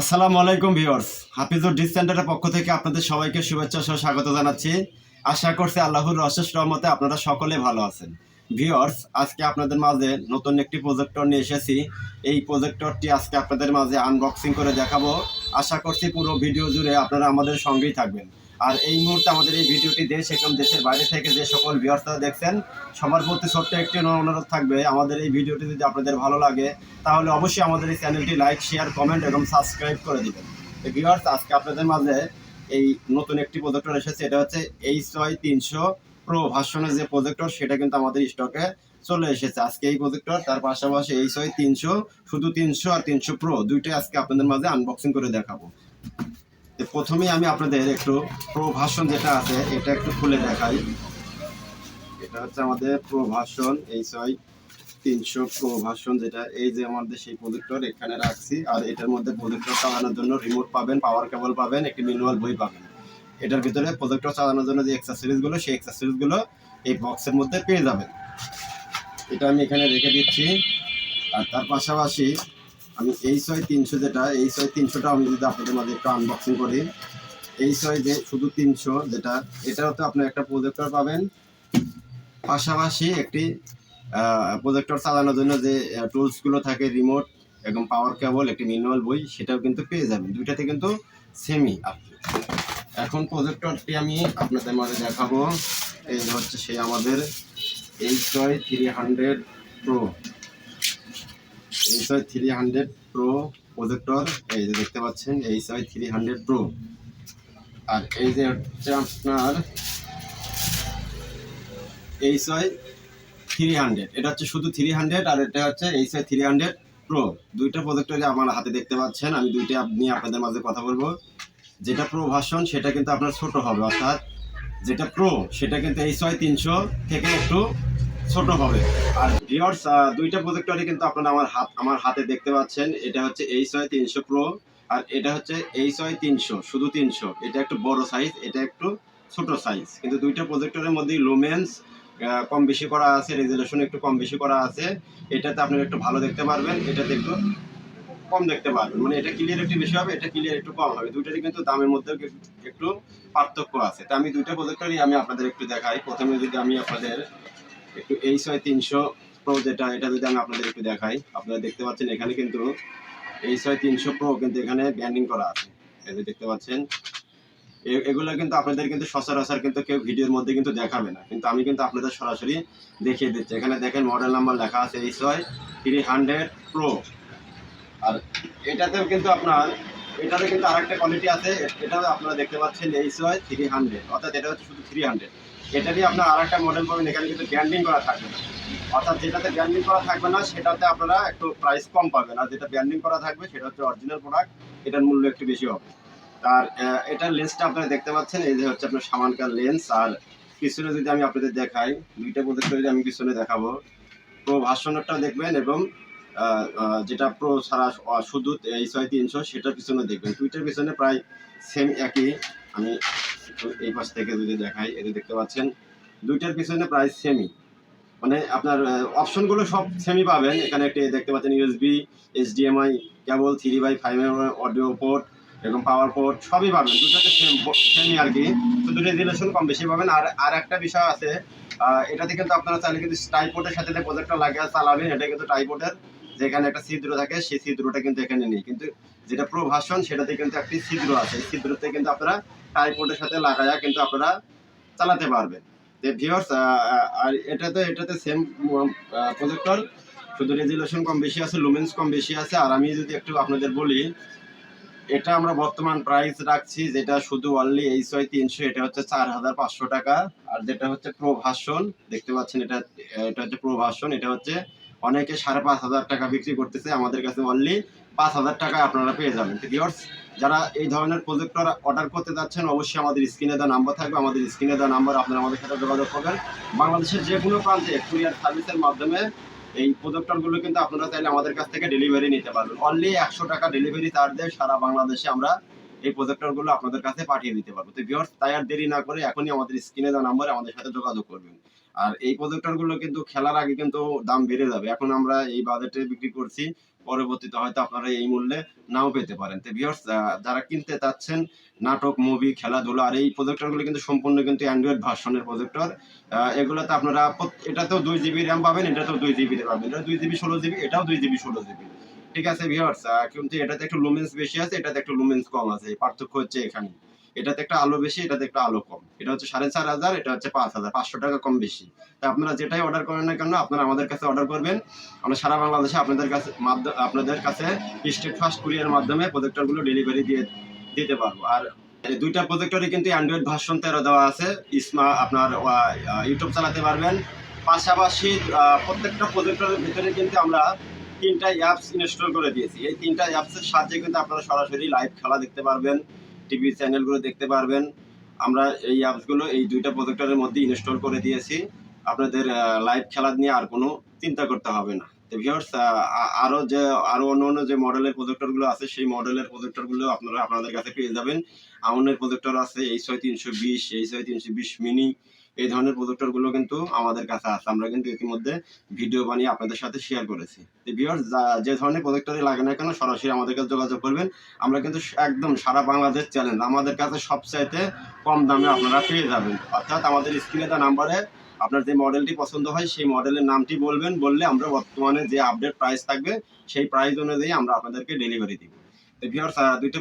আসসালামু আলাইকুম viewers. Hafizur dish সেন্টারের পক্ষ থেকে আপনাদের সবাইকে শুভেচ্ছা সহ স্বাগত জানাচ্ছি। আশা করছি আল্লাহর অশেষ রহমতে আপনারা সকলে ভালো আছেন। ভিউয়ার্স, আজকে আপনাদের মাঝে নতুন একটি প্রজেক্টর নিয়ে এসেছি। এই প্রজেক্টরটি আজকে আপনাদের মাঝে আনবক্সিং করে দেখাবো। আশা করছি পুরো ভিডিও জুড়ে আপনারা আমাদের সঙ্গেই থাকবেন। আর এই মুহূর্তে আমাদের এই ভিডিওটি দেশ এবং দেশের বাইরে থেকে যে সকল ভিউয়ার্সরা দেখছেন, সবার প্রতি ছোট্ট একটি অনুরোধ থাকবে, আমাদের এই ভিডিওটি যদি আপনাদের ভালো লাগে, তাহলে অবশ্যই আমাদের এই চ্যানেলটি লাইক, শেয়ার, কমেন্ট এবং সাবস্ক্রাইব করে দিবেন। ভিউয়ার্স, আজকে আপনাদের মাঝে এই নতুন একটি প্রজেক্টর এসেছে, এটা হচ্ছে এইচ ওয়াই তিনশো প্রো ভার্সনের যে প্রজেক্টর, সেটা কিন্তু আমাদের স্টকে চলে এসেছে। আজকে এই প্রজেক্টর, তার পাশাপাশি এইচ ওয়াই তিনশো শুধু তিনশো আর তিনশো প্রো দুইটাই আজকে আপনাদের মাঝে আনবক্সিং করে দেখাবো। প্রথমেই আমি আপনাদের একটু প্রভাষণ যেটা আছে, এটা একটু খুলে দেখাই। এটা হচ্ছে আমাদের প্রভাষণ এই ওয়াই তিনশো প্রভাষণ যেটা, এই যে আমাদের সেই প্রজেক্টর এখানে রাখছি। আর এটার মধ্যে প্রজেক্টর চালানোর জন্য রিমোট পাবেন পাওয়ার কেবল পাবেন, একটি ম্যানুয়াল বই পাবেন। এটার ভিতরে প্রজেক্টর চালানোর জন্য যে এক্সারসাইজগুলো সেই এক্সারসাইজগুলো এই বক্সের মধ্যে পেয়ে যাবেন। এটা আমি এখানে রেখে দিচ্ছি। আর তার পাশাপাশি আমি এই ছয় তিনশো যেটা, এই ছয় তিনশোটা আমি যদি আপনাদের মাঝে একটু আনবক্সিং করি, এই ছয় যে শুধু তিনশো যেটা, এটাও তো আপনি একটা প্রজেক্টর পাবেন। পাশাপাশি একটি প্রজেক্টর চালানোর জন্য যে টুলসগুলো থাকে রিমোট এবং পাওয়ার কেবল একটি ম্যানুয়াল বই, সেটাও কিন্তু পেয়ে যাবেন। দুইটাতে কিন্তু সেমি। এখন প্রজেক্টরটি আমি আপনাদের মাঝে দেখাবো। এই হচ্ছে সেই আমাদের H three hundred pro H Y three hundred pro projector এই যে দেখতে পাচ্ছেন H Y three hundred pro আর এই যে হচ্ছে আপনার এইচ ওয়াই থ্রি হান্ড্রেড এটা হচ্ছে শুধু থ্রি হান্ড্রেড আর এটা হচ্ছে H Y three hundred pro দুইটা প্রজেক্টরই আমার হাতে দেখতে পাচ্ছেন, আমি দুইটা নিয়ে আপনাদের মাঝে কথা বলব। যেটা প্রো ভার্সন সেটা কিন্তু আপনার ছোট হবে, অর্থাৎ যেটা প্রো সেটা কিন্তু এইচ ওয়াই তিনশো থেকে একটু ছোট হবে। আর ভিওর্স দুইটা প্রজেক্টরই কিন্তু আপনারা আমার হাত, আমার হাতে দেখতে পাচ্ছেন। এটা হচ্ছে এইচ ওয়াই তিনশো প্রো আর এটা হচ্ছে এইচ ওয়াই তিনশো, শুধু তিনশো। এটা একটু বড় সাইজ এটা একটু ছোট সাইজ কিন্তু দুইটা প্রজেক্টরের মধ্যেই লুমেন্স কম বেশি করা আছে রেজুলেশন একটু কম বেশি করা আছে। এটাতে আপনারা একটু ভালো দেখতে পারবেন, এটাতে একটু কম দেখতে পারবেন। মানে এটা ক্লিয়ার একটু বেশি হবে, এটা ক্লিয়ার একটু কম হবে। দুইটারই কিন্তু দামের মধ্যে একটু পার্থক্য আছে। তা আমি দুইটা প্রজেক্টরই আমি আপনাদের একটু দেখাই। প্রথমে যদি আমি আপনাদের একটু এই ছয় তিনশো প্রো যেটা, এটা যদি আমি আপনাদের একটু দেখাই, আপনারা দেখতে পাচ্ছেন এখানে কিন্তু এই ছয় তিনশো প্রো কিন্তু এখানে ব্যান্ডিং করা আছে। এই যে দেখতে পাচ্ছেন এগুলো কিন্তু আপনাদের কিন্তু সচরাচর কিন্তু কেউ ভিডিওর মধ্যে কিন্তু দেখাবে না। কিন্তু আমি কিন্তু আপনাদের সরাসরি দেখিয়ে দিচ্ছি। এখানে দেখেন মডেল নাম্বার লেখা আছে এই ছয় থ্রি হান্ড্রেড প্রো আর এটাতেও কিন্তু আপনার এটাতে কিন্তু আরেকটা কোয়ালিটি আছে এটাও আপনারা দেখতে পাচ্ছেন এই ছয় থ্রি হান্ড্রেড অর্থাৎ এটা হচ্ছে শুধু থ্রি হান্ড্রেড এটা এটারই আপনার আর একটা মডেল পাবেন, এখানে কিন্তু ব্যান্ডিং করা থাকবে না। অর্থাৎ যেটাতে ব্যান্ডিং করা থাকবে না, সেটাতে আপনারা একটু প্রাইস কম পাবেন। আর যেটা ব্যান্ডিং করা থাকবে, সেটা হচ্ছে অরিজিনাল প্রোডাক্ট এটার মূল্য একটু বেশি হবে। আর এটার লেন্সটা আপনারা দেখতে পাচ্ছেন, এই যে হচ্ছে আপনার সামানকার লেন্স আর পিছনে যদি আমি আপনাদের দেখাই, দুইটা প্রজেক্ট যদি আমি পিছনে দেখাবো, তো ভার্সনেরটাও দেখবেন এবং যেটা প্রো ছাড়া শুধু ছয় তিনশো, সেটার পিছনে দেখবেন। দুইটার পিছনে প্রায় সেম একই। আমি এই পাশ থেকে যদি দেখাই এটা দেখতে পাচ্ছেন, দুইটার পিছনে প্রায় সেমই মানে আপনার অপশনগুলো সব সেমই পাবেন। এখানে একটি দেখতে পাচ্ছেন USB HDMI cable three by five audio port এবং পাওয়ার পোর্ট সবই পাবেন। দুটোতে সেম সেমই আর কি। তো দুটো রিলেশন কম বেশি পাবেন। আর আর একটা বিষয় আছে এটাতে কিন্তু আপনারা চাইলে কিন্তু টাইপোর্টের সাথে প্রজেক্টটা লাগিয়ে চালাবেন এটা কিন্তু টাইপোর্টের যেখানে একটা ছিদ্র থাকে, সেই ছিদ্রটা কিন্তু এখানে নেই। কিন্তু যেটা প্রো ভার্সন সেটাতে কিন্তু একটি ছিদ্র আছে। এই ছিদ্রতে কিন্তু আপনারা টাইপোর্টের সাথে লাগায়া কিন্তু আপনারা চালাতে পারবেন। ভিউয়ার্স আর এটাতে সেম প্রজেক্টর শুধু রেজুলেশন কম বেশি আছে লুমেন্স কম বেশি আছে। আর আমি যদি একটু আপনাদের বলি, এটা আমরা বর্তমান প্রাইস রাখছি, যেটা শুধু অনলি ওয়াই তিনশো এটা হচ্ছে চার হাজার পাঁচশো টাকা। আর যেটা হচ্ছে প্রো ভার্সন দেখতে পাচ্ছেন এটা এটা হচ্ছে প্রো ভার্সন এটা হচ্ছে অনেকে সাড়ে পাঁচ হাজার টাকা বিক্রি করতেছে, আমাদের কাছে অনলি পাঁচ হাজার টাকায় আপনারা পেয়ে যাবেন। তো ভিউয়ার্স যারা এই ধরনের প্রজেক্টর অর্ডার করতে যাচ্ছেন, অবশ্যই আমাদের স্ক্রিনে দেওয়া নাম্বার থাকবে, আমাদের স্ক্রিনে দেওয়া নাম্বার আপনারা আমাদের সাথে যোগাযোগ করবেন। বাংলাদেশের যে কোনো প্রান্তে কুরিয়ার সার্ভিসের মাধ্যমে এই প্রজেক্টরগুলো কিন্তু আপনারা চাইলে আমাদের কাছ থেকে ডেলিভারি নিতে পারবেন। অনলি একশো টাকা ডেলিভারি চার্জ দিয়ে সারা বাংলাদেশে আমরা এই প্রজেক্টরগুলো আপনাদের কাছে পাঠিয়ে দিতে পারব। তো ভিউয়ার্স তাই আর দেরি না করে এখনই আমাদের স্ক্রিনে দেওয়া নাম্বারে আমাদের সাথে যোগাযোগ করবেন। আর এই প্রজেক্টরগুলো কিন্তু খেলার আগে কিন্তু দাম বেড়ে যাবে। এখন আমরা এই বাজেটে বিক্রি করছি, পরবর্তীতে হয়তো আপনারা এই মূল্যে নাও পেতে পারেন। তো ভিউয়ার্স যারা কিনতে চাচ্ছেন নাটক মুভি খেলাধুলা, আর এই প্রজেক্টরগুলো কিন্তু সম্পূর্ণ কিন্তু অ্যান্ড্রয়েড ভার্সনের প্রজেক্টর এগুলোতে আপনারা এটাতেও দুই জিবি র্যাম পাবেন, এটাতেও দুই জিবি পাবেন। এটা দুই জিবি ষোলো জিবি এটাও দুই জিবি ষোলো জিবি ঠিক আছে ভিউয়ার্স কিন্তু এটাতে একটু লুমেন্স বেশি আছে, এটাতে একটু লুমেন্স কম আছে। এই পার্থক্য হচ্ছে এখানে। এটাতে একটা আলো বেশি, এটাতে একটা আলো কম। এটা হচ্ছে সাড়ে চার হাজার, এটা হচ্ছে পাঁচ হাজার, পাঁচশো টাকা কম বেশি। তা আপনারা যেটাই অর্ডার করেন না কেন, আপনারা আমাদের কাছে অর্ডার করবেন। আমরা সারা বাংলাদেশে আপনাদের কাছে আপনাদের কাছে স্টেট ফাস্ট কুরিয়ার মাধ্যমে প্রজেক্টরগুলো ডেলিভারি দিয়ে, দিতে পারব। আর দুইটা প্রজেক্টরে কিন্তু অ্যান্ড্রয়েড ভার্সন তেরো দেওয়া আছে। ইসমা আপনার ইউটিউব চালাতে পারবেন। পাশাপাশি প্রত্যেকটা প্রজেক্টরের ভিতরে কিন্তু আমরা তিনটা অ্যাপস ইনস্টল করে দিয়েছি। এই তিনটা অ্যাপসের সাহায্যে কিন্তু আপনারা সরাসরি লাইভ খেলা দেখতে পারবেন টিভি চ্যানেলগুলো দেখতে পারবেন। আমরা এই অ্যাপসগুলো এই দুইটা প্রজেক্টরের মধ্যে ইনস্টল করে দিয়েছি। আপনাদের লাইভ খেলা নিয়ে আর কোনো চিন্তা করতে হবে না। তো ভিউয়ার্স আরও যে, আরও অন্য অন্য যে মডেলের প্রজেক্টরগুলো আছে, সেই মডেলের প্রজেক্টরগুলো আপনারা, আপনাদের কাছে পেয়ে যাবেন। আমনের প্রজেক্টর আছে এই ছয় তিনশো বিশ এই ছয় তিনশো বিশ মিনি এই ধরনের প্রজেক্টরগুলো কিন্তু আমাদের কাছে আছে। আমরা কিন্তু ইতিমধ্যে ভিডিও বানিয়ে আপনাদের সাথে শেয়ার করেছি। যে ধরনের প্রজেক্টরই লাগে না কেন, সরাসরি আমাদের কাছে যোগাযোগ করবেন। আমরা কিন্তু একদম সারা বাংলাদেশ চ্যালেঞ্জ আমাদের কাছে সবচাইতে কম দামে আপনারা পেয়ে যাবেন। অর্থাৎ আমাদের স্ক্রিনে দেওয়া নাম্বারে আপনার যে মডেলটি পছন্দ হয়, সেই মডেলের নামটি বলবেন, বললে আমরা বর্তমানে যে আপডেট প্রাইস থাকবে, সেই প্রাইস অনুযায়ী আমরা আপনাদেরকে ডেলিভারি দিব। তো ভিউয়ার্স দুইটা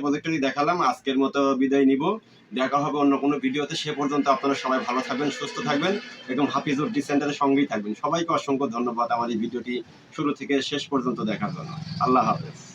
দেখালাম, আজকের মতো বিদায় নিব। দেখা হবে অন্য কোনো ভিডিওতে, সে পর্যন্ত আপনারা সবাই ভালো থাকবেন, সুস্থ থাকবেন এবং হাফিজ ডি সেন্টারের সঙ্গেই থাকবেন। সবাইকে অসংখ্য ধন্যবাদ আমার এই ভিডিওটি শুরু থেকে শেষ পর্যন্ত দেখার জন্য। আল্লাহ হাফেজ।